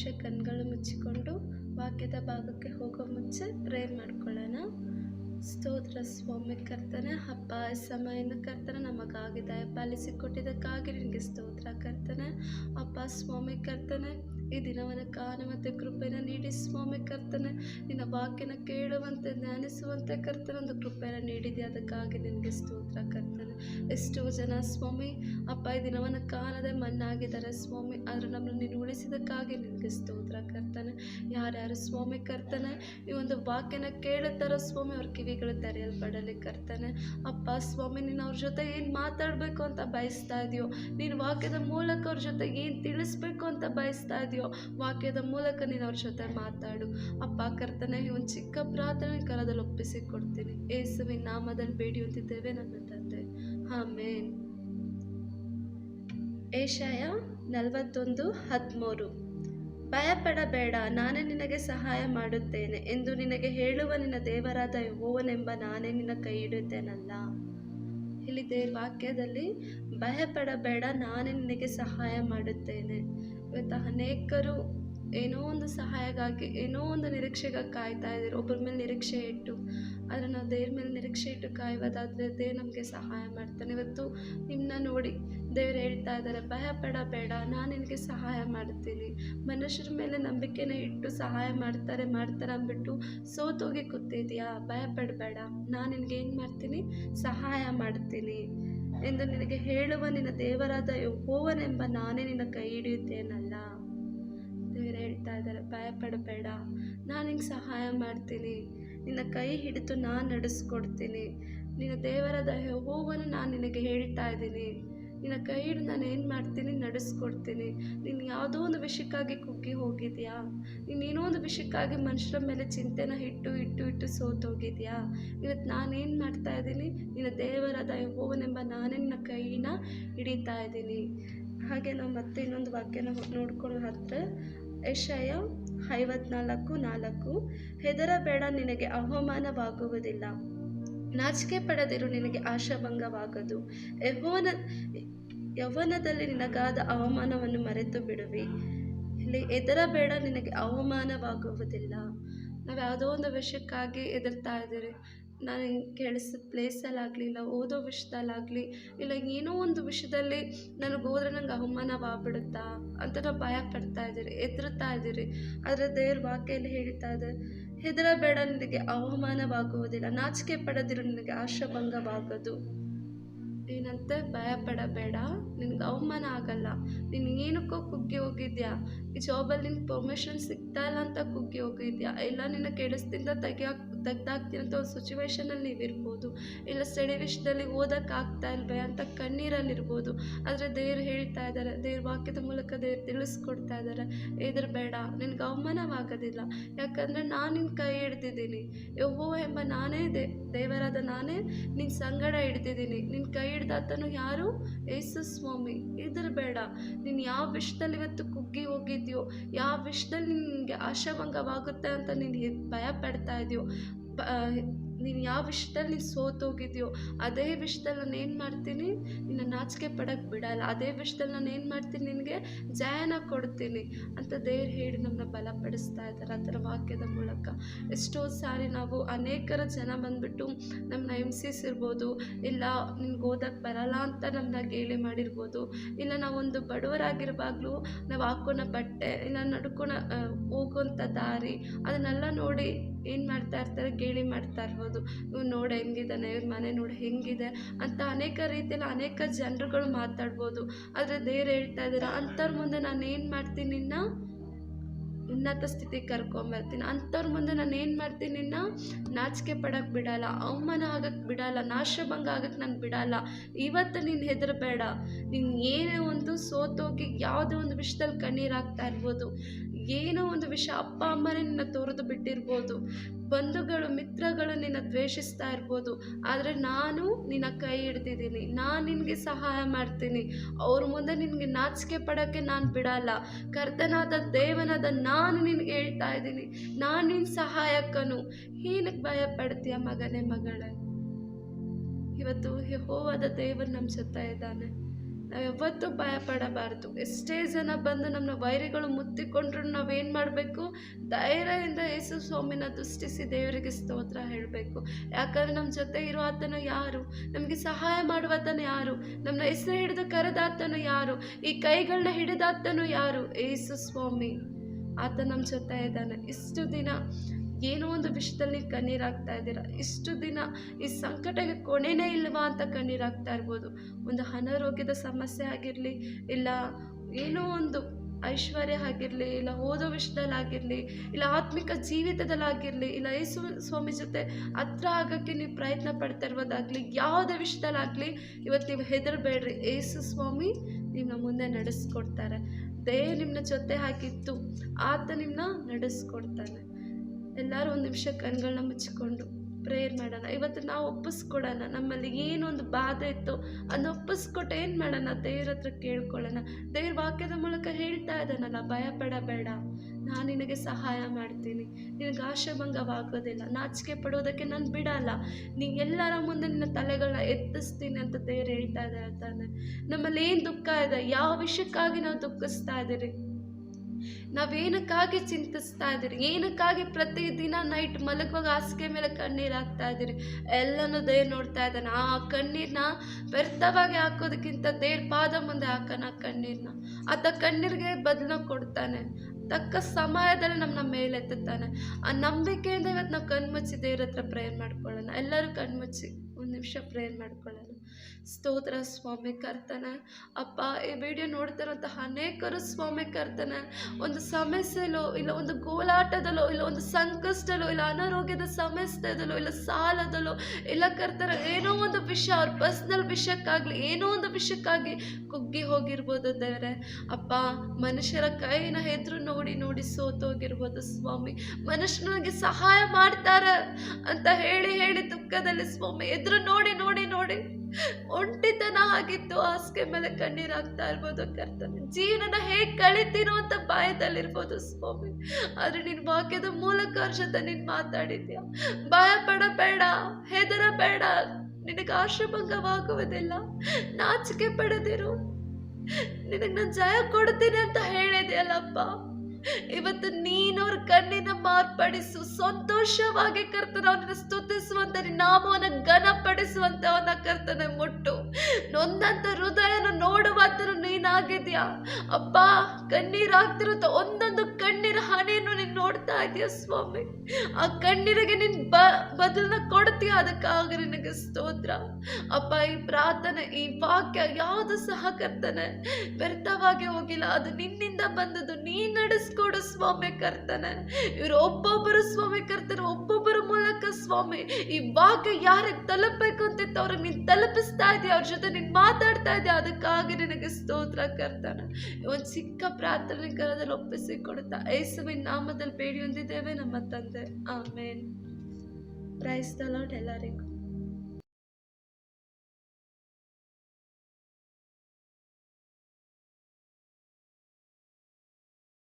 ನಿಮಿಷ ಕಣ್ಗಳು ಮುಚ್ಚಿಕೊಂಡು ವಾಕ್ಯದ ಭಾಗಕ್ಕೆ ಹೋಗೋ ಮುಂಚೆ ಪ್ರೇರ್ ಮಾಡ್ಕೊಳ್ಳೋಣ. ಸ್ತೋತ್ರ ಸ್ವಾಮಿ ಕರ್ತನೆ ಹಬ್ಬ ಸಮಯನ ಕರ್ತನೆ, ನಮಗಾಗಿ ದಯಪಾಲಿಸಿ ಪಾಲಿಸಿಕೊಟ್ಟಿದ್ದಕ್ಕಾಗಿ ನಿನಗೆ ಸ್ತೋತ್ರ ಕರ್ತನೆ. ಅಪ್ಪ, ಸ್ವಾಮಿ ಕರ್ತನೆ, ಈ ದಿನವನ್ನು ಕಾಣ ಮತ್ತು ಕೃಪೆನ ನೀಡಿ ಸ್ವಾಮಿ ಕರ್ತನೆ. ನಿನ್ನ ವಾಕ್ಯನ ಕೇಳುವಂತೆ, ಧ್ಯಾನಿಸುವಂತೆ ಕರ್ತನೆ, ಒಂದು ಕೃಪೆನ ನೀಡಿದೆ. ಅದಕ್ಕಾಗಿ ನಿನಗೆ ಸ್ತೋತ್ರ ಕರ್ತನೆ. ಎಷ್ಟೋ ಜನ ಸ್ವಾಮಿ, ಅಪ್ಪ, ಈ ದಿನವನ್ನು ಕಾಣದೆ ಮಣ್ಣಾಗಿದ್ದಾರೆ ಸ್ವಾಮಿ. ಆದರೆ ನಮ್ಮನ್ನು ನೀನು ಉಳಿಸಿದಕ್ಕಾಗಿ ನಿನಗೆ ಸ್ತೋತ್ರ ಕರ್ತನೆ. ಯಾರ್ಯಾರು ಸ್ವಾಮಿ ಕರ್ತನೆ? ಈ ಒಂದು ವಾಕ್ಯನ ಕೇಳುತ್ತಾರೋ ಸ್ವಾಮಿ, ಅವ್ರ ಕಿವಿಗಳು ತೆರೆಯಲ್ಪಡಲಿ ಕರ್ತಾನೆ. ಅಪ್ಪ, ಸ್ವಾಮಿ, ನೀನು ಅವ್ರ ಜೊತೆ ಏನು ಮಾತಾಡಬೇಕು ಅಂತ ಬಯಸ್ತಾ ಇದೆಯೋ? ನೀನು ವಾಕ್ಯದ ಮೂಲಕ ಅವ್ರ ಜೊತೆ ಏನು ತಿಳಿಸ್ಬೇಕು ಅಂತ ಬಯಸ್ತಾ ಇದೆಯೋ? ವಾಕ್ಯದ ಮೂಲಕ ನೀನು ಅವ್ರ ಜೊತೆ ಮಾತಾಡು. ಅಪ್ಪ, ಕರ್ತನೆ, ಈ ಒಂದು ಚಿಕ್ಕ ಪ್ರಾರ್ಥನೆ ಕರದಲ್ಲಿ ಒಪ್ಪಿಸಿ ಕೊಡ್ತೀನಿ ಏಸುವಿನ ನಾಮದಲ್ಲಿ ಬೇಡಿಯುತ್ತಿದ್ದೇವೆ ನನ್ನ ತಂದೆ ಆಮೇನ್. ಏಷಾಯ ನಲವತ್ತೊಂದು ಹದಿಮೂರು. ಭಯಪಡಬೇಡ, ನಾನೇ ನಿನಗೆ ಸಹಾಯ ಮಾಡುತ್ತೇನೆ ಎಂದು ನಿನಗೆ ಹೇಳುವ ನಿನ್ನ ದೇವರಾದ ಓವನೆಂಬ ನಾನೇ ನಿನ್ನ ಕೈ ಇಡುತ್ತೇನಲ್ಲ ಇಲ್ಲಿ ದೇವ್ರ ವಾಕ್ಯದಲ್ಲಿ, ಭಯಪಡಬೇಡ, ನಾನೇ ನಿನಗೆ ಸಹಾಯ ಮಾಡುತ್ತೇನೆ. ಇವತ್ತು ಅನೇಕರು ಏನೋ ಒಂದು ಸಹಾಯಕ್ಕಾಗಿ ಏನೋ ಒಂದು ನಿರೀಕ್ಷೆಗಾಗಿ ಕಾಯ್ತಾ ಇದ್ದೀರಿ. ಒಬ್ಬರ ಮೇಲೆ ನಿರೀಕ್ಷೆ ಇಟ್ಟು ಆದರೆ ನಾವು ದೇವ್ರ ಮೇಲೆ ನಿರೀಕ್ಷೆ ಇಟ್ಟು ಕಾಯುವುದಾದರೆ ದೇವ್ರು ನಮಗೆ ಸಹಾಯ ಮಾಡ್ತಾನೆ. ಇವತ್ತು ನಿಮ್ಮನ್ನ ನೋಡಿ ದೇವ್ರು ಹೇಳ್ತಾ ಇದ್ದಾರೆ, ಭಯ ಪಡಬೇಡ ನಾನು ನಿನಗೆ ಸಹಾಯ ಮಾಡ್ತೀನಿ. ಮನುಷ್ಯರ ಮೇಲೆ ನಂಬಿಕೆನ ಇಟ್ಟು ಸಹಾಯ ಮಾಡ್ತಾರೆ ಮಾಡ್ತಾರೆ ಅಂದ್ಬಿಟ್ಟು ಸೋತೋಗಿ ಕೂತಿದ್ಯಾ? ಭಯ ಪಡಬೇಡ, ನಾನು ನಿನಗೆ ಏನು ಮಾಡ್ತೀನಿ? ಸಹಾಯ ಮಾಡ್ತೀನಿ ಎಂದು ನಿನಗೆ ಹೇಳುವ ನಿನ್ನ ದೇವರಾದ ಹೋವನೆಂಬ ನಾನೇ ನಿನ್ನ ಕೈ ಹಿಡಿಯುತ್ತೇನಲ್ಲ? ದೇವರು ಹೇಳ್ತಾ ಇದ್ದಾರೆ, ಭಯ ಪಡಬೇಡ, ನಾನು ನಿಂಗೆ ಸಹಾಯ ಮಾಡ್ತೀನಿ. ನಿನ್ನ ಕೈ ಹಿಡಿದು ನಾನು ನಡೆಸ್ಕೊಡ್ತೀನಿ. ನಿನ್ನ ದೇವರಾದ ಯೆಹೋವನ ನಾನು ನಿನಗೆ ಹೇಳ್ತಾ ಇದ್ದೀನಿ. ನಿನ್ನ ಕೈ ಹಿಡಿದು ನಾನು ಏನು ಮಾಡ್ತೀನಿ? ನಡೆಸ್ಕೊಡ್ತೀನಿ. ನೀನು ಯಾವುದೋ ಒಂದು ವಿಷಯಕ್ಕಾಗಿ ಕುಗ್ಗಿ ಹೋಗಿದೆಯಾ? ನೀನು ಏನೋ ಒಂದು ವಿಷಯಕ್ಕಾಗಿ ಮನುಷ್ಯರ ಮೇಲೆ ಚಿಂತೆನ ಇಟ್ಟು ಇಟ್ಟು ಇಟ್ಟು ಸೋತೋಗಿದೆಯಾ ಇವತ್ತು ನಾನೇನು ಮಾಡ್ತಾ ಇದ್ದೀನಿ? ನಿನ್ನ ದೇವರಾದ ಯೆಹೋವನೆಂಬ ನಾನೇ ನಿನ್ನ ಕೈನ ಹಿಡಿತಾ ಇದ್ದೀನಿ. ಹಾಗೆ ನಾವು ಮತ್ತೆ ಇನ್ನೊಂದು ವಾಕ್ಯನ ನೋಡ್ಕೊಳ್ಳೋ ಹತ್ರ. ಯಶಯ ಐವತ್ನಾಲ್ಕು, ನಾಲ್ಕು. ಹೆದರಬೇಡ, ನಿನಗೆ ಅವಮಾನವಾಗುವುದಿಲ್ಲ. ನಾಚಿಕೆ ಪಡೆದಿರು, ನಿನಗೆ ಆಶಾಭಂಗವಾಗದು. ಯೌವನ ಯೌವನದಲ್ಲಿ ನಿನಗಾದ ಅವಮಾನವನ್ನು ಮರೆತು ಬಿಡುವಿ. ಇಲ್ಲಿ ಹೆದರಬೇಡ, ನಿನಗೆ ಅವಮಾನವಾಗುವುದಿಲ್ಲ. ನಾವು ಯಾವುದೋ ಒಂದು ವಿಷಯಕ್ಕಾಗಿ ಹೆದರ್ತಾ ಇದ್ದೀರಿ. ನಾನು ಕೆಲಸ ಪ್ಲೇಸಲ್ಲಾಗಲಿ ಇಲ್ಲ ಓದೋ ವಿಷಯದಲ್ಲಾಗಲಿ ಇಲ್ಲ ಏನೋ ಒಂದು ವಿಷಯದಲ್ಲಿ ನನಗೆ ಹೋದ್ರೆ ನಂಗೆ ಅವಮಾನವಾಗ್ಬಿಡುತ್ತಾ ಅಂತ ನಾವು ಭಯ ಪಡ್ತಾ ಇದ್ದೀರಿ ಹೆದರ್ತಾ ಇದ್ದೀರಿ. ಆದರೆ ದೇವ್ರ ವಾಕ್ಯಲ್ಲಿ ಹೇಳ್ತಾ ಇದೆ, ಹೆದರಬೇಡ, ನಿನಗೆ ಅವಮಾನವಾಗುವುದಿಲ್ಲ. ನಾಚಿಕೆ ಪಡೆದಿರೋ, ನನಗೆ ಆಶಾಭಂಗವಾಗೋದು. ಏನಂತೆ ಭಯ ಪಡಬೇಡ ನಿನಗೆ ಅವಮಾನ ಆಗಲ್ಲ. ನೀನು ಏನಕ್ಕೋ ಕುಗ್ಗಿ ಹೋಗಿದ್ಯಾ? ಈ ಜಾಬಲ್ಲಿ ನಿನ್ಗೆ ಪರ್ಮಿಷನ್ ಸಿಗ್ತಾ ಇಲ್ಲ ಅಂತ ಕುಗ್ಗಿ ಹೋಗಿದ್ಯಾ? ಇಲ್ಲ ನಿನ್ನ ಕೆಲಸದಿಂದ ತೆಗಿಯಾಕ್ ತೆಗ್ದಾಕ್ತೀನಿ ಅಂತ ಒಂದು ಸಿಚುವೇಶನಲ್ಲಿ ನೀವಿರ್ಬೋದು ಇಲ್ಲ ಸ್ಟಡಿ ವಿಷಯದಲ್ಲಿ ಓದೋಕೆ ಆಗ್ತಾ ಇಲ್ವೇ ಅಂತ ಕಣ್ಣೀರಲ್ಲಿರ್ಬೋದು. ಆದರೆ ದೇವ್ರು ಹೇಳ್ತಾ ಇದ್ದಾರೆ ದೇವ್ರ ವಾಕ್ಯದ ಮೂಲಕ ದೇವ್ರು ತಿಳಿಸ್ಕೊಡ್ತಾ ಇದ್ದಾರೆ ಇದ್ರ ಬೇಡ, ನಿನ್ಗೆ ಅವಮಾನವಾಗೋದಿಲ್ಲ. ಯಾಕಂದರೆ ನಾನು ನಿನ್ನ ಕೈ ಹಿಡ್ದಿದ್ದೀನಿ. ಯಹೋ ಎಂಬ ನಾನೇ ದೇ, ದೇವರಾದ ನಾನೇ ನಿನ್ನ ಸಂಗಡ ಹಿಡ್ದಿದ್ದೀನಿ. ನಿನ್ನ ಕೈ ಹಿಡ್ದಾತನು ಯಾರು? ಯೇಸು ಸ್ವಾಮಿ. ಇದ್ರ ಬೇಡ. ನೀನು ಯಾವ ವಿಷಯದಲ್ಲಿ ಇವತ್ತು ಕುಗ್ಗಿ ಹೋಗಿದ್ಯೋ, ಯಾವ ವಿಷಯದಲ್ಲಿ ನಿನಗೆ ಆಶಾಭಂಗವಾಗುತ್ತೆ ಅಂತ ನೀನು ಭಯ ಪಡ್ತಾ ಇದೆಯೋ uh, ನೀನು ಯಾವ ವಿಷಯದಲ್ಲಿ ಸೋತೋಗಿದೆಯೋ ಅದೇ ವಿಷಯದಲ್ಲಿ ನಾನು ಏನು ಮಾಡ್ತೀನಿ? ನಿನ್ನ ನಾಚಿಕೆ ಪಡಕ್ಕೆ ಬಿಡಲ್ಲ. ಅದೇ ವಿಷಯದಲ್ಲಿ ನಾನು ಏನು ಮಾಡ್ತೀನಿ? ನಿನಗೆ ಜಯನ ಕೊಡ್ತೀನಿ ಅಂತ ದೇವ್ರು ಹೇಳಿ ನಮ್ಮನ್ನ ಬಲಪಡಿಸ್ತಾ ಇದ್ದಾರೆ ಆ ಥರ ವಾಕ್ಯದ ಮೂಲಕ. ಎಷ್ಟೋ ಸಾರಿ ನಾವು ಅನೇಕರ ಜನ ಬಂದುಬಿಟ್ಟು ನಮ್ಮನ್ನ ಹಿಂಸಿಸಿರ್ಬೋದು, ಇಲ್ಲ ನಿನ್ಗೆ ಓದಕ್ಕೆ ಬರಲ್ಲ ಅಂತ ನಮ್ಮನ್ನ ಗೇಲಿ ಮಾಡಿರ್ಬೋದು, ಇಲ್ಲ ನಾವೊಂದು ಬಡವರಾಗಿರುವಾಗಲೂ ನಾವು ಹಾಕೋಣ ಬಟ್ಟೆ, ಇಲ್ಲ ನಡ್ಕೊಳ ಹೋಗುವಂಥ ದಾರಿ, ಅದನ್ನೆಲ್ಲ ನೋಡಿ ಏನು ಮಾಡ್ತಾ ಇರ್ತಾರೆ? ಗೇಳಿ ಮಾಡ್ತಾ ಇರ್ಬೋದು. ಇವ್ನು ನೋಡಿ ಹೆಂಗಿದ್ದಾನೆ ಇವ್ರ ಮನೆ ನೋಡು ಹೆಂಗಿದೆ ಅಂತ ಅನೇಕ ರೀತಿಯಲ್ಲಿ ಅನೇಕ ಜನರುಗಳು ಮಾತಾಡ್ಬೋದು. ಆದರೆ ದೇವ್ರು ಹೇಳ್ತಾ ಇದ್ದಾರೆ ಅಂಥವ್ರ ಮುಂದೆ ನಾನು ಏನು ಮಾಡ್ತೀನಿ ನಿನ್ನ ಉನ್ನತ ಸ್ಥಿತಿಗೆ ಕರ್ಕೊಂಬರ್ತೀನಿ ಅಂಥವ್ರ ಮುಂದೆ ನಾನು ಏನು ಮಾಡ್ತೀನಿ ನಿನ್ನ ನಾಚಿಕೆ ಪಡೋಕ್ಕೆ ಬಿಡಲ್ಲ, ಅವಮಾನ ಆಗಕ್ಕೆ ಬಿಡಲ್ಲ, ನಾಶಭಂಗ ಆಗಕ್ಕೆ ನಾನು ಬಿಡಲ್ಲ. ಇವತ್ತು ನೀನು ಹೆದರಬೇಡ. ನೀನು ಏನೇ ಒಂದು ಸೋತೋಗಿ ಯಾವುದೇ ಒಂದು ವಿಷಯದಲ್ಲಿ ಕಣ್ಣೀರು ಹಾಕ್ತಾ ಇರ್ಬೋದು. ಏನೋ ಒಂದು ವಿಷಯ ಅಪ್ಪ ಅಮ್ಮನೇ ನಿನ್ನ ತೊರೆದು ಬಿಟ್ಟಿರ್ಬೋದು. ಬಂಧುಗಳು, ಮಿತ್ರಗಳು ದ್ವೇಷಿಸ್ತಾ ಇರ್ಬೋದು ಆದರೆ ನಾನು ನಿನ್ನ ಕೈ ಹಿಡ್ದಿದ್ದೀನಿ. ನಾನು ನಿನಗೆ ಸಹಾಯ ಮಾಡ್ತೀನಿ. ಅವ್ರ ಮುಂದೆ ನಿನಗೆ ನಾಚಿಕೆ ಪಡೋಕ್ಕೆ ನಾನು ಬಿಡಲ್ಲ. ಕರ್ತನಾದ ದೇವನಾದ ನಾನು ನಿನಗೆ ಹೇಳ್ತಾ ಇದ್ದೀನಿ. ನಾನು ನಿನ್ನ ಸಹಾಯಕನು. ಏನಕ್ಕೆ ಭಯ ಪಡ್ತೀಯ ಮಗನೇ ಮಗಳೇ? ಇವತ್ತು ಹೋವಾದ ದೇವರು ನಮ್ಮ ಜೊತೆ ಇದ್ದಾನೆ. ನಾವು ಯಾವತ್ತೂ ಭಯ ಪಡಬಾರ್ದು. ಎಷ್ಟೇ ಜನ ಬಂದು ನಮ್ಮನ್ನ ವೈರಿಗಳು ಮುತ್ತಿಕೊಂಡ್ರು ನಾವೇನು ಮಾಡಬೇಕು? ಧೈರ್ಯದಿಂದ ಯೇಸು ಸ್ವಾಮಿನ ದೃಷ್ಟಿಸಿ ದೇವರಿಗೆ ಸ್ತೋತ್ರ ಹೇಳಬೇಕು. ಯಾಕಂದ್ರೆ ನಮ್ಮ ಜೊತೆ ಇರೋ ಆತನು ಯಾರು? ನಮಗೆ ಸಹಾಯ ಮಾಡುವಾತನ ಯಾರು? ನಮ್ಮನ್ನ ಹೆಸರು ಹಿಡಿದು ಕರೆದಾತನು ಯಾರು? ಈ ಕೈಗಳನ್ನ ಹಿಡಿದಾತನು ಯಾರು? ಯೇಸು ಸ್ವಾಮಿ. ಆತ ನಮ್ಮ ಜೊತೆ ಇದ್ದಾನೆ. ಇಷ್ಟು ದಿನ ಏನೋ ಒಂದು ವಿಷಯದಲ್ಲಿ ಕಣ್ಣೀರಾಗ್ತಾ ಇದ್ದೀರಾ? ಇಷ್ಟು ದಿನ ಈ ಸಂಕಟಕ್ಕೆ ಕೊನೆನೇ ಇಲ್ವಾ ಅಂತ ಕಣ್ಣೀರಾಗ್ತಾ ಇರ್ಬೋದು. ಒಂದು ಅನಾರೋಗ್ಯದ ಸಮಸ್ಯೆ ಆಗಿರಲಿ, ಇಲ್ಲ ಏನೋ ಒಂದು ಐಶ್ವರ್ಯ ಆಗಿರಲಿ, ಇಲ್ಲ ಓದೋ ವಿಷಯದಲ್ಲಾಗಿರಲಿ ಇಲ್ಲ ಆತ್ಮಿಕ ಜೀವಿತದಲ್ಲಾಗಿರಲಿ ಇಲ್ಲ ಯೇಸು ಸ್ವಾಮಿ ಜೊತೆ ಹತ್ರ ಆಗೋಕ್ಕೆ ನೀವು ಪ್ರಯತ್ನ ಪಡ್ತಾ ಇರೋದಾಗಲಿ ಯಾವುದೇ ವಿಷಯದಲ್ಲಾಗಲಿ ಇವತ್ತು ನೀವು ಹೆದರಬೇಡ್ರಿ. ಯೇಸು ಸ್ವಾಮಿ ನಿಮ್ಮನ್ನ ಮುಂದೆ ನಡೆಸ್ಕೊಡ್ತಾರೆ. ದೇ ನಿಮ್ಮನ್ನ ಜೊತೆ ಹಾಕಿತ್ತು ಆತ ನಿಮ್ಮನ್ನ ನಡೆಸ್ಕೊಡ್ತಾನೆ. ಎಲ್ಲರೂ ಒಂದು ನಿಮಿಷ ಕಣ್ಗಳನ್ನ ಮುಚ್ಚಿಕೊಂಡು ಪ್ರೇಯರ್ ಮಾಡೋಣ. ಇವತ್ತು ನಾವು ಒಪ್ಪಿಸ್ಕೊಡೋಣ. ನಮ್ಮಲ್ಲಿ ಏನೊಂದು ಬಾಧೆ ಇತ್ತು ಅದನ್ನ ಒಪ್ಪಿಸ್ಕೊಟ್ಟು ಏನು ಮಾಡೋಣ? ದೇವ್ರ ಹತ್ರ ಕೇಳ್ಕೊಳ್ಳೋಣ. ದೇವ್ರ ವಾಕ್ಯದ ಮೂಲಕ ಹೇಳ್ತಾ ಇದ್ದಾನಲ್ಲ ಭಯ ಪಡಬೇಡ ನಾನು ನಿನಗೆ ಸಹಾಯ ಮಾಡ್ತೀನಿ. ನಿನಗೆ ಆಶಾಭಂಗವಾಗೋದಿಲ್ಲ. ನಾಚಿಕೆ ಪಡೋದಕ್ಕೆ ನಾನು ಬಿಡಲ್ಲ. ನೀ ಎಲ್ಲರ ಮುಂದೆ ನಿನ್ನ ತಲೆಗಳನ್ನ ಎತ್ತಿಸ್ತೀನಿ ಅಂತ ದೇವ್ರು ಹೇಳ್ತಾ ಇದ್ದಾರೆ ತಾನೆ ನಮ್ಮಲ್ಲಿ ಏನು ದುಃಖ ಇದೆ? ಯಾವ ವಿಷಯಕ್ಕಾಗಿ ನಾವು ದುಃಖಿಸ್ತಾ ಇದ್ದೀರಿ? ನಾವೇನಕ್ಕಾಗಿ ಚಿಂತಿಸ್ತಾ ಇದ್ದೀರಿ? ಏನಕ್ಕಾಗಿ ಪ್ರತಿದಿನ ನೈಟ್ ಮಲಗುವಾಗ ಹಾಸಿಗೆ ಮೇಲೆ ಕಣ್ಣೀರು ಹಾಕ್ತಾ ಇದ್ದೀರಿ? ಎಲ್ಲನೂ ದೇವ್ರು ನೋಡ್ತಾ ಇದ್ದಾನೆ. ಆ ಕಣ್ಣೀರನ್ನ ವ್ಯರ್ಥವಾಗಿ ಹಾಕೋದಕ್ಕಿಂತ ದೇವ್ರ ಪಾದ ಮುಂದೆ ಹಾಕೋಣ ಆ ಕಣ್ಣೀರನ್ನ ಆತ ಕಣ್ಣೀರಿಗೆ ಬದಲ ಕೊಡ್ತಾನೆ. ತಕ್ಕ ಸಮಯದಲ್ಲಿ ನಮ್ಮನ್ನ ಮೇಲೆತ್ತುತ್ತಾನೆ. ಆ ನಂಬಿಕೆಯಿಂದ ಇವತ್ತು ನಾವು ಕಣ್ಮುಚ್ಚಿ ದೇವ್ರ ಹತ್ರ ಪ್ರೇಯರ್ ಮಾಡ್ಕೊಳ್ಳೋಣ. ಎಲ್ಲರೂ ಕಣ್ಮುಚ್ಚಿ. ಒಂದು ನಿಮಿಷ ಪ್ರೇಯರ್ ಮಾಡ್ಕೊಳ್ಳೋಣ. ಸ್ತೋತ್ರ ಸ್ವಾಮಿ ಕರ್ತನ. ಅಪ್ಪ, ಈ ವಿಡಿಯೋ ನೋಡ್ತಿರೋಂತಹ ಅನೇಕರು ಸ್ವಾಮಿ ಕರ್ತನ. ಒಂದು ಸಮಸ್ಯೆಲೋ, ಇಲ್ಲ ಒಂದು ಗೋಲಾಟದಲ್ಲೋ ಇಲ್ಲ ಒಂದು ಸಂಕಷ್ಟದಲ್ಲೋ ಇಲ್ಲ ಅನಾರೋಗ್ಯದ ಸಮಸ್ಯೆದಲ್ಲೋ ಇಲ್ಲ ಸಾಲದಲ್ಲೋ ಇಲ್ಲ ಕರ್ತರ ಏನೋ ಒಂದು ವಿಷಯ ಅವ್ರ ಪರ್ಸ್ನಲ್ ವಿಷಯಕ್ಕಾಗಲಿ ಏನೋ ಒಂದು ವಿಷಯಕ್ಕಾಗಿ ಕುಗ್ಗಿ ಹೋಗಿರ್ಬೋದು ದೇವರೇ. ಅಪ್ಪ, ಮನುಷ್ಯರ ಕೈನ ಹೆದ್ರು ನೋಡಿ ನೋಡಿ ಸೋತೋಗಿರ್ಬೋದು ಸ್ವಾಮಿ. ಮನುಷ್ಯನಿಗೆ ಸಹಾಯ ಮಾಡ್ತಾರೆ ಅಂತ ಹೇಳಿ ಹೇಳಿ ದುಃಖದಲ್ಲಿ ಸ್ವಾಮಿ ಎದುರು ನೋಡಿ ನೋಡಿ ನೋಡಿ. ಒಂಟಿತನ ಆಗಿತ್ತು ಹಾಸಿಗೆ ಮೇಲೆ ಕಣ್ಣೀರಾಗ್ತಾ ಇರ್ಬೋದು ಕರ್ತನೆ. ಜೀವನ ಹೇಗೆ ಕಳಿತೀನೋ ಅಂತ ಭಯದಲ್ಲಿರ್ಬೋದು ಸ್ವಾಮಿ. ಆದ್ರೆ ನಿನ್ ವಾಕ್ಯದ ಮೂಲಕ ಅರ್ಷತ ನೀನ್ ಮಾತಾಡಿದ್ಯಾ? ಭಯ ಪಡಬೇಡ ಹೆದರಬೇಡ ನಿನಗೆ ಆಶಭಂಗವಾಗುವುದಿಲ್ಲ. ನಾಚಿಕೆ ಪಡೆದಿರು. ನಿನಗೆ ನಾನು ಜಯ ಕೊಡ್ತೀನಿ ಅಂತ ಹೇಳಿದೆಯಲ್ಲಪ್ಪ. ಇವತ್ತು ನೀನವ್ರ ಕಣ್ಣಿನ ಮಾರ್ಪಡಿಸು, ಸಂತೋಷವಾಗಿ ಕರ್ತನ ಅವನನ್ನು ಸ್ತುತಿಸುವಂತ ನಾಮವನ್ನು ಘನಪಡಿಸುವಂತ ಅವನ ಕರ್ತನೆ ಮುಟ್ಟು. ನೊಂದಂತ ಹೃದಯನ ನೋಡುವಂತ ನೀನಾಗಿದ್ಯಾ? ಅಪ್ಪ ಕಣ್ಣೀರಾಗ್ತಿರುತ್ತ ಒಂದೊಂದು ನೋಡ್ತಾ ಇದೀಯ ಸ್ವಾಮಿ. ಆ ಕಣ್ಣೀರಿಗೆ ನಿನ್ ಬ, ಬದಲನ್ನ ಕೊಡ್ತೀಯ? ಅದಕ್ಕಾಗ ನಿನಗೆ ಸ್ತೋತ್ರ. ಅಪ್ಪ, ಈ ಪ್ರಾರ್ಥನೆ, ಈ ವಾಕ್ಯ ಯಾವುದು ಸಹ ಕರ್ತನೆ, ವ್ಯರ್ಥವಾಗಿ ಹೋಗಿಲ್ಲ. ಅದು ನಿನ್ನಿಂದ ಬಂದದ್ದು ನೀ ನಡೆಸ್ಕೊಡು ಸ್ವಾಮಿ ಕರ್ತನೆ. ಇವರು ಒಬ್ಬೊಬ್ಬರು ಸ್ವಾಮಿ ಕರ್ತನೆ ಒಬ್ಬೊಬ್ಬರ ಮೂಲಕ ಸ್ವಾಮಿ. ಈ ವಾಕ್ಯ ಯಾರಿಗೆ ತಲುಪಬೇಕು ಅಂತಿತ್ತು ಅವ್ರ ನೀನ್ ತಲುಪಿಸ್ತಾ ಇದೆಯಾ? ಅವ್ರ ಜೊತೆ ನೀನ್ ಮಾತಾಡ್ತಾ ಇದೆಯಾ? ಅದಕ್ಕಾಗಿ ನಿನಗೆ ಸ್ತೋತ್ರ ಕರ್ತನ. ಒಂದು ಚಿಕ್ಕ ಪ್ರಾರ್ಥನೆ ಕರದಲ್ಲಿ ಒಪ್ಪಿಸಿ ಕೊಡುತ್ತಾ ಯೇಸುವಿನ ನಾಮದಲ್ಲಿ ಬೇಡಿ ಹೊಂದಿದ್ದೇವೆ ನಮ್ಮ ತಂದೆ. ಆಮೇನ್. ಪ್ರೈಸ್ ದ ಲಾರ್ಡ್ ಎಲ್ಲರಿಗೂ.